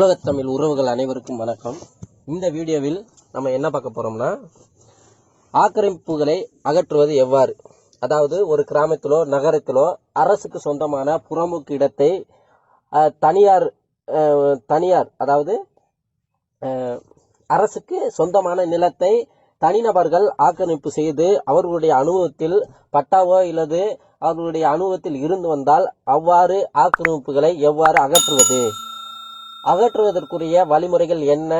உலகத்தமிழ் உறவுகள் அனைவருக்கும் வணக்கம். இந்த வீடியோவில் நம்ம என்ன பார்க்க போறோம்னா ஆக்கிரமிப்புகளை அகற்றுவது எவ்வாறு? அதாவது ஒரு கிராமத்திலோ நகரத்திலோ அரசுக்கு சொந்தமான புறமுக்கு இடத்தை அஹ், தனியார் தனியார் அதாவது அரசுக்கு சொந்தமான நிலத்தை தனிநபர்கள் ஆக்கிரமிப்பு செய்து அவர்களுடைய அனுபவத்தில் பட்டாவோ இல்லது அவர்களுடைய அனுபவத்தில் இருந்து வந்தால் அவ்வாறு ஆக்கிரமிப்புகளை எவ்வாறு அகற்றுவது? அகற்றுவதற்குரிய வழிமுறைகள் என்ன?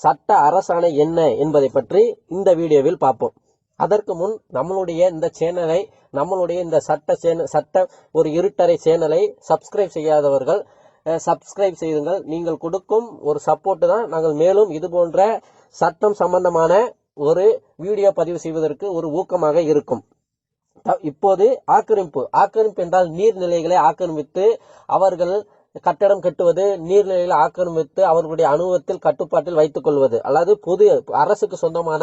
சட்ட அரசாணை என்ன என்பதை பற்றி இந்த வீடியோவில் பார்ப்போம். அதற்கு முன் நம்மளுடைய இந்த சேனலை நம்மளுடைய இந்த சட்ட சேன சட்ட ஒரு இருட்டறை சேனலை சப்ஸ்கிரைப் செய்யாதவர்கள் சப்ஸ்கிரைப் செய்யுங்கள் நீங்கள் கொடுக்கும் ஒரு சப்போர்ட்டு தான் நாங்கள் மேலும் இது போன்ற சட்டம் சம்பந்தமான ஒரு வீடியோ பதிவு செய்வதற்கு ஒரு ஊக்கமாக இருக்கும். இப்போது ஆக்கிரமிப்பு. ஆக்கிரமிப்பு என்றால் நீர்நிலைகளை ஆக்கிரமித்து அவர்கள் கட்டடம் கட்டுவது நீர்நிலைகளை ஆக்கிரமித்து அவர்களுடைய அனுபவத்தில் கட்டுப்பாட்டில் வைத்துக் கொள்வது. அல்லது பொது அரசுக்கு சொந்தமான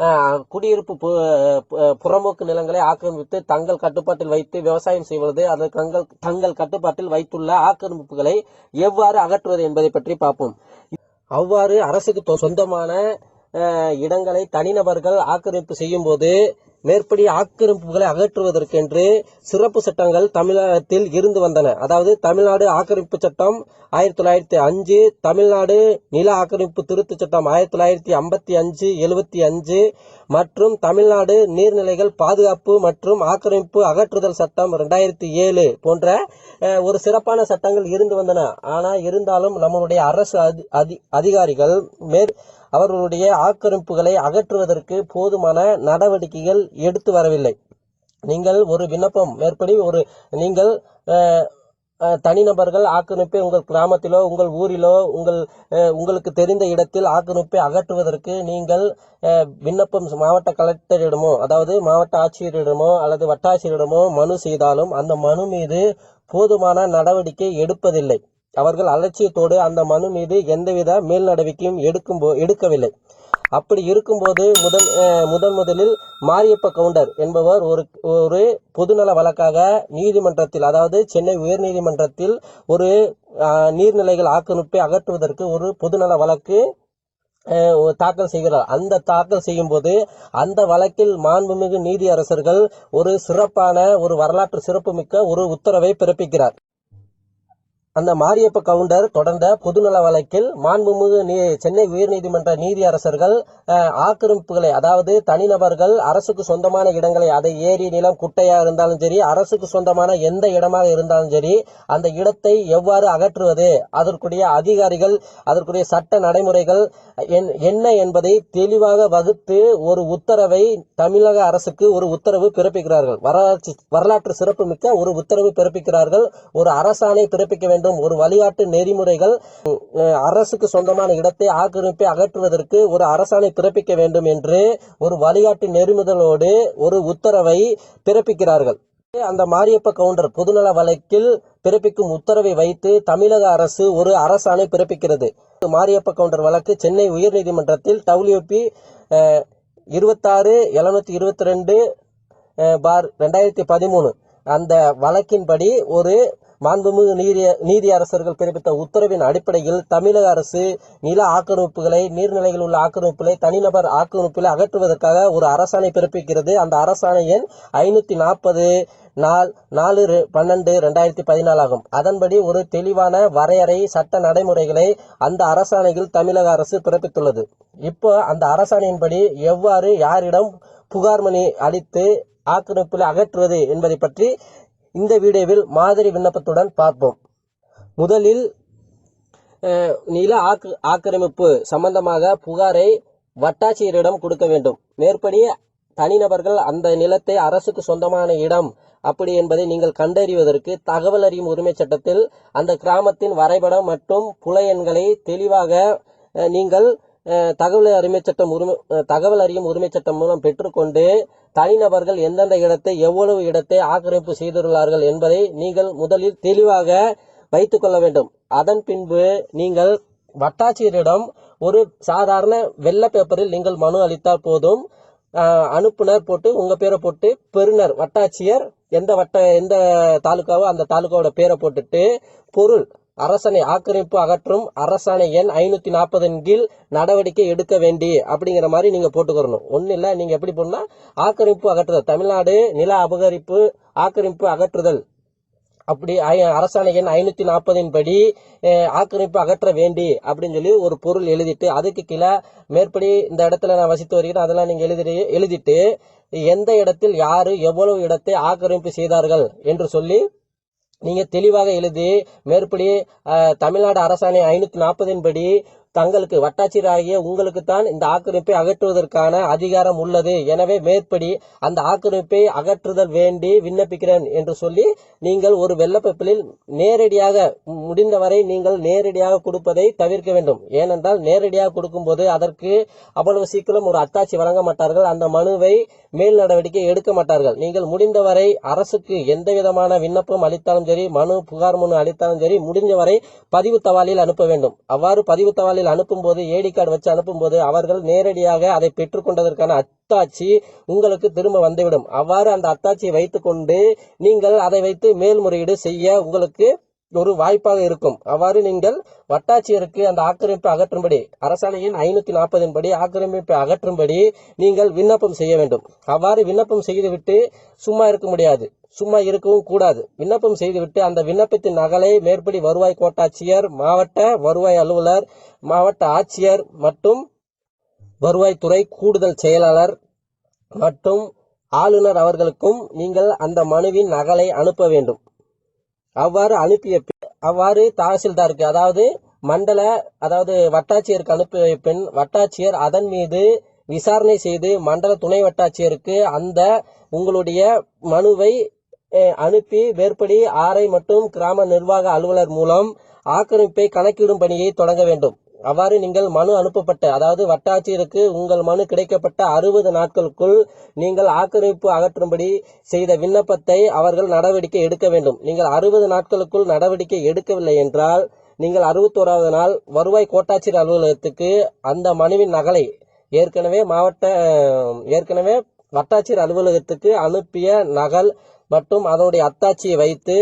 அஹ், குடியிருப்பு புறமோக்கு புறம்போக்கு நிலங்களை ஆக்கிரமித்து தங்கள் கட்டுப்பாட்டில் வைத்து விவசாயம் செய்வது அது தங்கள் தங்கள் கட்டுப்பாட்டில் வைத்துள்ள ஆக்கிரமிப்புகளை எவ்வாறு அகற்றுவது என்பதை பற்றி பார்ப்போம். அவ்வாறு அரசுக்கு தொ- சொந்தமான அஹ், இடங்களை தனிநபர்கள் ஆக்கிரமிப்பு செய்யும் போது மேற்படி ஆக்கிரமிப்புகளை அகற்றுவதற்கென்று சிறப்பு சட்டங்கள் தமிழகத்தில் இருந்து வந்தன. அதாவது தமிழ்நாடு ஆக்கிரமிப்பு சட்டம் ஆயிரத்தி தொள்ளாயிரத்தி அஞ்சு தமிழ்நாடு நில ஆக்கிரமிப்பு திருத்தச் சட்டம் ஆயிரத்தி தொள்ளாயிரத்தி ஐம்பத்தி அஞ்சு எழுபத்தி அஞ்சு மற்றும் தமிழ்நாடு நீர்நிலைகள் பாதுகாப்பு மற்றும் ஆக்கிரமிப்பு அகற்றுதல் சட்டம் ரெண்டாயிரத்தி ஏழு போன்ற அஹ், ஒரு சிறப்பான சட்டங்கள் இருந்து வந்தன. ஆனா இருந்தாலும் நம்மளுடைய அரசு அதி- அதி- அதிகாரிகள் மேற் அவர்களுடைய ஆக்கிரமிப்புகளை அகற்றுவதற்கு போதுமான நடவடிக்கைகள் எடுத்து வரவில்லை. நீங்கள் ஒரு விண்ணப்பம் மேற்படி ஒரு நீங்கள் தனிநபர்கள் ஆக்கிரமிப்பை உங்கள் கிராமத்திலோ உங்கள் ஊரிலோ உங்கள் உங்களுக்கு தெரிந்த இடத்தில் ஆக்கிரமிப்பை அகற்றுவதற்கு நீங்கள் விண்ணப்பம் மாவட்ட கலெக்டரிடமோ அதாவது மாவட்ட ஆட்சியரிடமோ அல்லது வட்டாட்சியரிடமோ மனு செய்தாலும் அந்த மனு மீது போதுமான நடவடிக்கை எடுப்பதில்லை. அவர்கள் அலட்சியத்தோடு அந்த மனு மீது எந்தவித மேல் நடவடிக்கையும் எடுக்கும் எடுக்கவில்லை. அப்படி இருக்கும்போது முதன் அஹ், முதன் முதலில் மாரியப்ப கவுண்டர் என்பவர் ஒரு ஒரு பொதுநல வழக்காக நீதிமன்றத்தில் அதாவது சென்னை உயர்நீதிமன்றத்தில் ஒரு நீர்நிலைகள் ஆக்கிரமிப்பை அகற்றுவதற்கு ஒரு பொதுநல வழக்கு ஒரு தாக்கல் செய்கிறார். அந்த தாக்கல் செய்யும் போது அந்த வழக்கில் மாண்புமிகு நீதியரசர்கள் ஒரு சிறப்பான ஒரு வரலாற்று சிறப்புமிக்க ஒரு உத்தரவை பிறப்பிக்கிறார். அந்த மாரியப்ப கவுண்டர் தொடர்ந்த பொதுநல வழக்கில் மாண்புமிகு நீ- சென்னை உயர்நீதிமன்ற நீதியரசர்கள் அரசர்கள் ஆக்கிரமிப்புகளை அதாவது தனிநபர்கள் அரசுக்கு சொந்தமான இடங்களை அதை ஏரி நிலம் குட்டையா இருந்தாலும் சரி அரசுக்கு சொந்தமான எந்த இடமாக இருந்தாலும் சரி அந்த இடத்தை எவ்வாறு அகற்றுவது அதற்குரிய அதிகாரிகள் அதற்குரிய சட்ட நடைமுறைகள் என்- என்ன என்பதை தெளிவாக வகுத்து ஒரு உத்தரவை தமிழக அரசுக்கு ஒரு உத்தரவு பிறப்பிக்கிறார்கள். வரலாற்று வரலாற்று சிறப்புமிக்க ஒரு உத்தரவு பிறப்பிக்கிறார்கள். ஒரு அரசாணை பிறப்பிக்க வேண்டும் ஒரு வழிகாட்டு நெறிமுறைகள் அரசுக்கு சொந்தமான இடத்தை ஆக்கிரமிப்பை அகற்றுவதற்கு ஒரு அரசாணை பிறப்பிக்க வேண்டும் என்று ஒரு வழிகாட்டு நெறிமுதலோடு ஒரு உத்தரவை பிறப்பிக்கிறார்கள். அந்த மாரியப்ப கவுண்டர் பொதுநல வழக்கில் பிறப்பிக்கும் உத்தரவை வைத்து தமிழக அரசு ஒரு அரசாணை பிறப்பிக்கிறது. மாரியப்ப கவுண்டர் வழக்கு சென்னை உயர்நீதிமன்றத்தில் டபிள்யூபி இருபத்தாறு எழுநூத்தி இருபத்தி ரெண்டு பார் ரெண்டாயிரத்தி பதிமூணு. அந்த வழக்கின்படி ஒரு மாண்புமிகு நீதி நீதியரசர்கள் பிறப்பித்த உத்தரவின் அடிப்படையில் தமிழக அரசு நில ஆக்கிரமிப்புகளை நீர்நிலைகளில் உள்ள ஆக்கிரமிப்புகளை தனிநபர் ஆக்கிரமிப்புகளை அகற்றுவதற்காக ஒரு அரசாணை பிறப்பிக்கிறது. அந்த அரசாணை எண் ஐநூத்தி நாற்பது நாள் நாலு பன்னெண்டு ரெண்டாயிரத்தி பதினாலு ஆகும். அதன்படி ஒரு தெளிவான வரையறை சட்ட நடைமுறைகளை அந்த அரசாணையில் தமிழக அரசு பிறப்பித்துள்ளது. இப்போ அந்த அரசாணையின்படி எவ்வாறு யாரிடம் புகார் மணி அளித்து ஆக்கிரமிப்புகளை அகற்றுவது என்பதை பற்றி இந்த வீடியோவில் மாதிரி விண்ணப்பத்துடன் பார்ப்போம். முதலில் நில ஆக்கு ஆக்கிரமிப்பு சம்பந்தமாக புகாரை வட்டாட்சியரிடம் கொடுக்க வேண்டும். மேற்படி தனிநபர்கள் அந்த நிலத்தை அரசுக்கு சொந்தமான இடம் அப்படி என்பதை நீங்கள் கண்டறிவதற்கு தகவல் அறியும் உரிமை சட்டத்தில் அந்த கிராமத்தின் வரைபடம் மற்றும் புல எண்களை தெளிவாக நீங்கள் தகவல் அறிமை சட்டம் உரிமை தகவல் அறியும் உரிமை சட்டம் மூலம் பெற்றுக்கொண்டு தனிநபர்கள் எந்தெந்த இடத்தை எவ்வளவு இடத்தை ஆக்கிரமிப்பு செய்துள்ளார்கள் என்பதை நீங்கள் முதலில் தெளிவாக வைத்துக் கொள்ள வேண்டும். அதன் பின்பு நீங்கள் வட்டாட்சியரிடம் ஒரு சாதாரண வெள்ளை பேப்பரில் நீங்கள் மனு அளித்தால் போதும் அனுப்புனர் போட்டு உங்க பேரை போட்டு பெறுநர் வட்டாட்சியர் எந்த வட்ட எந்த தாலுக்காவோ அந்த தாலுக்காவோட பேரை போட்டுட்டு பொருள் அரசனை ஆக்கிரமிப்பு அகற்றும் அரசாணை எண் ஐநூத்தி நாற்பதன் கீழ் நடவடிக்கை எடுக்க வேண்டி அப்படிங்கிற மாதிரி நீங்க போட்டுக்கிறணும். ஒண்ணு இல்ல நீங்க எப்படி போடணும் ஆக்கிரமிப்பு அகற்றுதல். தமிழ்நாடு நில அபகரிப்பு ஆக்கிரமிப்பு அகற்றுதல். அப்படி ஐ- அரசாணை எண் ஐநூத்தி நாற்பதின் படி ஆக்கிரமிப்பு அகற்ற வேண்டி அப்படின்னு சொல்லி ஒரு பொருள் எழுதிட்டு அதுக்கு கீழே மேற்படி இந்த இடத்துல நான் வசித்து வருகிறேன் அதெல்லாம் நீங்க எழுதி எழுதிட்டு எந்த இடத்தில் யாரு எவ்வளவு இடத்தை ஆக்கிரமிப்பு செய்தார்கள் என்று சொல்லி நீங்க தெளிவாக எழுதி மேற்படி தமிழ்நாடு அரசாணை ஐநூத்தி நாற்பதின் படி தங்களுக்கு வட்டாட்சியராகிய உங்களுக்குத்தான் உங்களுக்கு தான் இந்த ஆக்கிரமிப்பை அகற்றுவதற்கான அதிகாரம் உள்ளது. எனவே மேற்படி அந்த ஆக்கிரமிப்பை அகற்றுதல் வேண்டி விண்ணப்பிக்கிறேன் என்று சொல்லி நீங்கள் ஒரு வெள்ளப்பப்பிலில் நேரடியாக முடிந்தவரை நீங்கள் நேரடியாக கொடுப்பதை தவிர்க்க வேண்டும். ஏனென்றால் நேரடியாக கொடுக்கும்போது அதற்கு அவ்வளவு சீக்கிரம் ஒரு அத்தாட்சி வழங்க மாட்டார்கள். அந்த மனுவை மேல் நடவடிக்கை எடுக்க மாட்டார்கள். நீங்கள் முடிந்தவரை அரசுக்கு எந்த விதமான விண்ணப்பம் அளித்தாலும் சரி மனு புகார் மனு அளித்தாலும் சரி முடிந்தவரை பதிவு தவாலில் அனுப்ப வேண்டும். அவ்வாறு பதிவு தபாலில் அனுப்பும்போது ஏடி கார்டு வச்சு அனுப்பும்போது அவர்கள் நேரடியாக அதை பெற்றுக்கொண்டதற்கான அத்தாட்சி உங்களுக்கு திரும்ப வந்துவிடும். அவ்வாறு அந்த அத்தாட்சியை வைத்துக்கொண்டு நீங்கள் அதை வைத்து மேல்முறையீடு செய்ய உங்களுக்கு ஒரு வாய்ப்பாக இருக்கும். அவ்வாறு நீங்கள் வட்டாட்சியருக்கு அந்த ஆக்கிரமிப்பை அகற்றும்படி அரசாணையின் ஐநூத்தி நாற்பதின் படி ஆக்கிரமிப்பை அகற்றும்படி நீங்கள் விண்ணப்பம் செய்ய வேண்டும். அவ்வாறு விண்ணப்பம் செய்துவிட்டு சும்மா இருக்க முடியாது. சும்மா இருக்கவும் கூடாது. விண்ணப்பம் செய்துவிட்டு அந்த விண்ணப்பத்தின் நகலை மேற்படி வருவாய் கோட்டாட்சியர் மாவட்ட வருவாய் அலுவலர் மாவட்ட ஆட்சியர் மற்றும் வருவாய்த்துறை கூடுதல் செயலாளர் மற்றும் ஆளுநர் அவர்களுக்கும் நீங்கள் அந்த மனுவின் நகலை அனுப்ப வேண்டும். அவ்வாறு அனுப்பிய பின் அவ்வாறு தாசில்தாருக்கு அதாவது மண்டல அதாவது வட்டாட்சியருக்கு அனுப்பிய பின் வட்டாட்சியர் அதன் மீது விசாரணை செய்து மண்டல துணை வட்டாட்சியருக்கு அந்த உங்களுடைய மனுவை அனுப்பி மேற்படி ஆரை மற்றும் கிராம நிர்வாக அலுவலர் மூலம் ஆக்கிரமிப்பை கணக்கிடும் பணியை தொடங்க வேண்டும். அவ்வாறு நீங்கள் மனு அனுப்பப்பட்ட அதாவது வட்டாட்சியருக்கு உங்கள் மனு கிடைக்கப்பட்ட அறுபது நாட்களுக்குள் நீங்கள் ஆக்கிரமிப்பு அகற்றும்படி செய்த விண்ணப்பத்தை அவர்கள் நடவடிக்கை எடுக்க வேண்டும். நீங்கள் அறுபது நாட்களுக்குள் நடவடிக்கை எடுக்கவில்லை என்றால் நீங்கள் அறுபத்தோராவது நாள் வருவாய் கோட்டாட்சியர் அலுவலகத்துக்கு அந்த மனுவின் நகலை ஏற்கனவே மாவட்ட ஏற்கனவே வட்டாட்சியர் அலுவலகத்துக்கு அனுப்பிய நகல் மற்றும் அதனுடைய அத்தாட்சியை வைத்து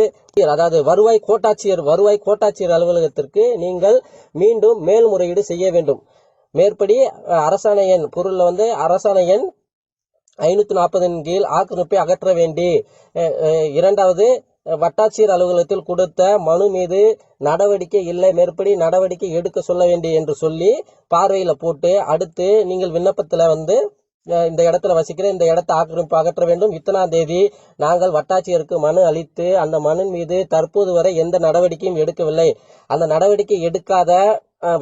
அதாவது வருவாய் கோட்டாட்சியர் வருவாய் கோட்டாட்சியர் அலுவலகத்திற்கு நீங்கள் மீண்டும் மேல்முறையீடு செய்ய வேண்டும். மேற்படி அரசாணை எண் பொருள்ல வந்து அரசாணை எண் ஐநூத்தி நாற்பதின் கீழ் ஆக்கிரமிப்பை அகற்ற வேண்டி அஹ், இரண்டாவது வட்டாட்சியர் அலுவலகத்தில் கொடுத்த மனு மீது நடவடிக்கை இல்லை மேற்படி நடவடிக்கை எடுக்க சொல்ல வேண்டி என்று சொல்லி பார்வையில் போட்டு அடுத்து நீங்கள் விண்ணப்பத்தில் வந்து இந்த இடத்துல வசிக்கிறேன் இந்த இடத்தை ஆக்கிரமிப்பு அகற்ற வேண்டும். இத்தனாம் தேதி நாங்கள் வட்டாட்சியருக்கு மனு அளித்து அந்த மனு மீது தற்போது வரை எந்த நடவடிக்கையும் எடுக்கவில்லை. அந்த நடவடிக்கை எடுக்காத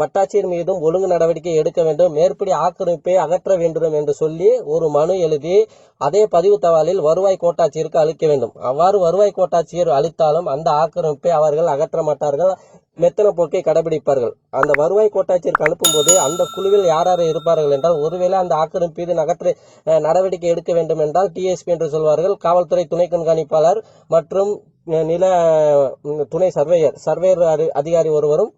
வட்டாட்சியர் மீதும் ஒழுங்கு நடவடிக்கை எடுக்க வேண்டும். மேற்படி ஆக்கிரமிப்பை அகற்ற வேண்டும் என்று சொல்லி ஒரு மனு எழுதி அதே பதிவு தவாலில் வருவாய் கோட்டாட்சியருக்கு அளிக்க வேண்டும். அவ்வாறு வருவாய் கோட்டாட்சியர் அளித்தாலும் அந்த ஆக்கிரமிப்பை அவர்கள் அகற்ற மாட்டார்கள். மெத்தன போக்கை கடைபிடிப்பார்கள். அந்த வருவாய் கோட்டாட்சியருக்கு அனுப்பும்போது அந்த குழுவில் யார் யார் இருப்பார்கள் என்றால் ஒருவேளை அந்த ஆக்கிரமிப்பு மீது நகற்ற நடவடிக்கை எடுக்க வேண்டும் என்றால் டிஎஸ்பி என்று சொல்வார்கள். காவல்துறை துணை கண்காணிப்பாளர் மற்றும் நில துணை சர்வேயர். சர்வேயர் அதிகாரி ஒருவரும்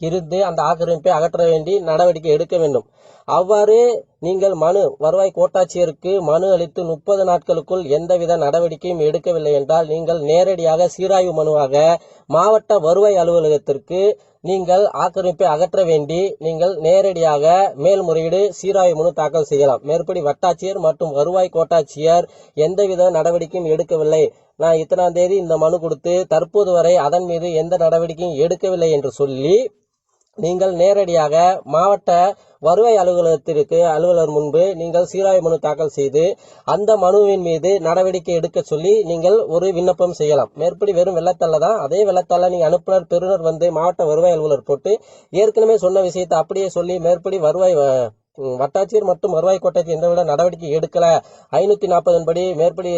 இருந்து அந்த ஆக்கிரமிப்பை அகற்ற வேண்டி நடவடிக்கை எடுக்க வேண்டும். அவ்வாறு நீங்கள் மனு வருவாய் கோட்டாட்சியருக்கு மனு அளித்து முப்பது நாட்களுக்குள் எந்தவித நடவடிக்கையும் எடுக்கவில்லை என்றால் நீங்கள் நேரடியாக சீராய்வு மனுவாக மாவட்ட வருவாய் அலுவலகத்திற்கு நீங்கள் ஆக்கிரமிப்பை அகற்ற வேண்டி நீங்கள் நேரடியாக மேல்முறையீடு சீராய்வு மனு தாக்கல் செய்யலாம். மேற்படி வட்டாட்சியர் மற்றும் வருவாய் கோட்டாட்சியர் எந்தவித நடவடிக்கையும் எடுக்கவில்லை. நான் இத்தனாம் தேதி இந்த மனு கொடுத்து தற்போது வரை அதன் மீது எந்த நடவடிக்கையும் எடுக்கவில்லை என்று சொல்லி நீங்கள் நேரடியாக மாவட்ட வருவாய் அலுவலகத்திற்கு அலுவலர் முன்பு நீங்கள் சீராய்வு மனு தாக்கல் செய்து அந்த மனுவின் மீது நடவடிக்கை எடுக்க சொல்லி நீங்கள் ஒரு விண்ணப்பம் செய்யலாம். மேற்படி வெறும் வெள்ளத்தால தான். அதே வெள்ளத்தால நீங்கள் அனுப்புனர் பெறுநர் வந்து மாவட்ட வருவாய் அலுவலர் போட்டு ஏற்கனவே சொன்ன விஷயத்தை அப்படியே சொல்லி மேற்படி வருவாய் வட்டாட்சியர் மற்றும் வருவாய் கோட்டாட்சியர் எந்தவித நடவடிக்கை எடுக்கல. ஐநூத்தி நாற்பதன் படி மேற்படி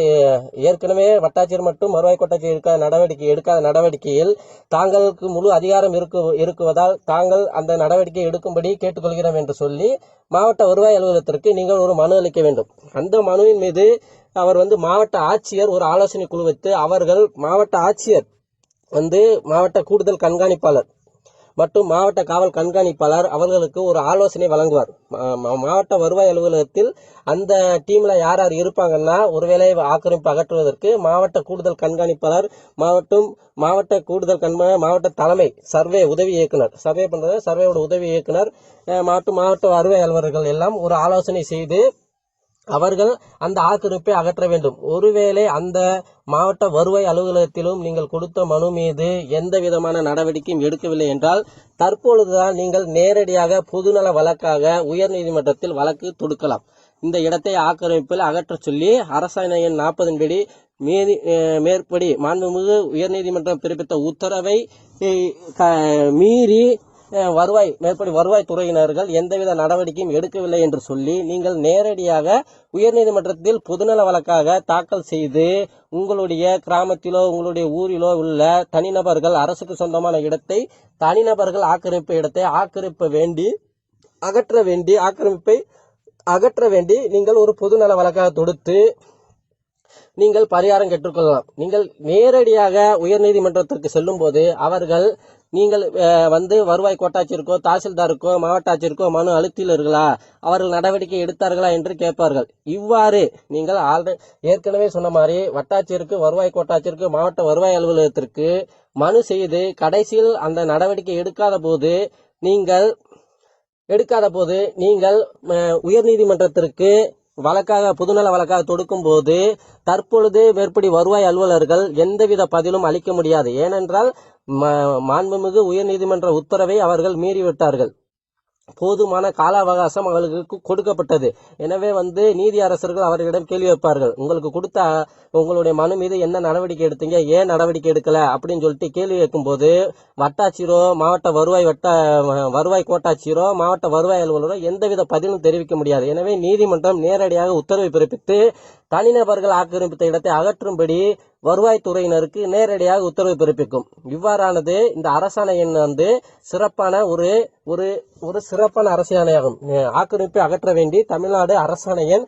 ஏற்கனவே வட்டாட்சியர் மற்றும் வருவாய் கோட்டாட்சியர் இருக்க நடவடிக்கை எடுக்காத நடவடிக்கையில் தாங்களுக்கு முழு அதிகாரம் இருக்கு இருக்குவதால் தாங்கள் அந்த நடவடிக்கை எடுக்கும்படி கேட்டுக்கொள்கிறோம் என்று சொல்லி மாவட்ட வருவாய் அலுவலகத்திற்கு நீங்கள் ஒரு மனு அளிக்க வேண்டும். அந்த மனுவின் மீது அவர் வந்து மாவட்ட ஆட்சியர் ஒரு ஆலோசனை குழு வைத்து அவர்கள் மாவட்ட ஆட்சியர் வந்து மாவட்ட கூடுதல் கண்காணிப்பாளர் மற்றும் மாவட்ட காவல் கண்காணிப்பாளர் அவர்களுக்கு ஒரு ஆலோசனை வழங்குவார். மா- மா- மாவட்ட வருவாய் அலுவலகத்தில் அந்த டீமில் யார் யார் இருப்பாங்கன்னா ஒருவேளை ஆக்கிரமிப்பு அகற்றுவதற்கு மாவட்ட கூடுதல் கண்காணிப்பாளர் மாவட்டம் மாவட்ட கூடுதல் கண்மா மாவட்ட தலைமை சர்வே உதவி இயக்குனர். சர்வே பண்ணுறது சர்வேயோட உதவி இயக்குனர் மாவட்ட மாவட்ட வருவாய் அலுவலர்கள் எல்லாம் ஒரு ஆலோசனை செய்து அவர்கள் அந்த ஆக்கிரமிப்பை அகற்ற வேண்டும். ஒருவேளை அந்த மாவட்ட வருவாய் அலுவலகத்திலும் நீங்கள் கொடுத்த மனு மீது எந்த விதமான நடவடிக்கையும் எடுக்கவில்லை என்றால் தற்பொழுதுதான் நீங்கள் நேரடியாக பொதுநல வழக்காக உயர்நீதிமன்றத்தில் வழக்கு தொடுக்கலாம். இந்த இடத்தை ஆக்கிரமிப்பில் அகற்றச் சொல்லி அரசாணை எண் நாற்பதின் படி மீறி அஹ், மேற்படி மாண்புமிகு உயர்நீதிமன்றம் பிறப்பித்த உத்தரவை க- மீறி வருவாய் மேற்படி வருவாய் துறையினர்கள் எந்தவித நடவடிக்கையும் எடுக்கவில்லை என்று சொல்லி நீங்கள் நேரடியாக உயர்நீதிமன்றத்தில் பொதுநல வழக்காக தாக்கல் செய்து உங்களுடைய கிராமத்திலோ உங்களுடைய ஊரிலோ உள்ள தனிநபர்கள் அரசுக்கு சொந்தமான இடத்தை தனிநபர்கள் ஆக்கிரமிப்பு இடத்தை ஆக்கிரமிப்ப வேண்டி அகற்ற வேண்டி ஆக்கிரமிப்பை அகற்ற வேண்டி நீங்கள் ஒரு பொதுநல வழக்காக தொடுத்து நீங்கள் பரிகாரம் கேட்டுக்கொள்ளலாம். நீங்கள் நேரடியாக உயர்நீதிமன்றத்திற்கு செல்லும் போது அவர்கள் நீங்கள் வந்து வருவாய் கோட்டாட்சியருக்கோ தாசில்தாருக்கோ மாவட்ட ஆட்சியருக்கோ மனு அளித்தீர்களா? அவர்கள் நடவடிக்கை எடுத்தார்களா என்று கேட்பார்கள். இவ்வாறு நீங்கள் ஆல்ரெடி ஏற்கனவே சொன்ன மாதிரி வட்டாட்சியருக்கு வருவாய் கோட்டாட்சியருக்கு மாவட்ட வருவாய் அலுவலகத்திற்கு மனு செய்து கடைசியில் அந்த நடவடிக்கை எடுக்காத போது நீங்கள் எடுக்காத போது நீங்கள் உயர்நீதிமன்றத்திற்கு வழக்காக பொதுநல வழக்காக தொடுக்கும் போது தற்பொழுது மேற்படி வருவாய் அலுவலர்கள் எந்தவித பதிலும் அளிக்க முடியாது. ஏனென்றால் மாண்புமிகு உயர்நீதிமன்ற உத்தரவை அவர்கள் மீறிவிட்டார்கள். போதுமான கால அவகாசம் அவர்களுக்கு கொடுக்கப்பட்டது. எனவே வந்து நீதி அரசர்கள் அவர்களிடம் கேள்வி வைப்பார்கள். உங்களுக்கு கொடுத்த உங்களுடைய மனு மீது என்ன நடவடிக்கை எடுத்தீங்க? ஏன் நடவடிக்கை எடுக்கல? அப்படின்னு சொல்லிட்டு கேள்வி கேட்கும்போது வட்டாட்சியரோ மாவட்ட வருவாய் வட்ட வருவாய் கோட்டாட்சியரோ மாவட்ட வருவாய் அலுவலரோ எந்தவித பதிலும் தெரிவிக்க முடியாது. எனவே நீதிமன்றம் நேரடியாக உத்தரவை பிறப்பித்து தனிநபர்கள் ஆக்கிரமித்த இடத்தை அகற்றும்படி வருவாய்த்துறையினருக்கு நேரடியாக உத்தரவு பிறப்பிக்கும். இவ்வாறானது இந்த அரசாணை எண் வந்து சிறப்பான ஒரு ஒரு ஒரு சிறப்பான அரசாணையாகும். ஆக்கிரமிப்பை அகற்ற வேண்டி தமிழ்நாடு அரசாணை எண்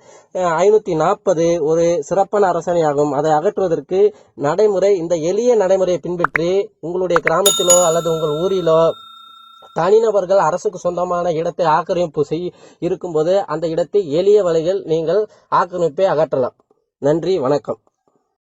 ஐநூத்தி நாற்பது ஒரு சிறப்பான அரசாணையாகும். அதை அகற்றுவதற்கு நடைமுறை இந்த எளிய நடைமுறையை பின்பற்றி உங்களுடைய கிராமத்திலோ அல்லது உங்கள் ஊரிலோ தனிநபர்கள் அரசுக்கு சொந்தமான இடத்தை ஆக்கிரமிப்பு செய் இருக்கும்போது அந்த இடத்தை எளிய வழியில் நீங்கள் ஆக்கிரமிப்பை அகற்றலாம். நன்றி வணக்கம்.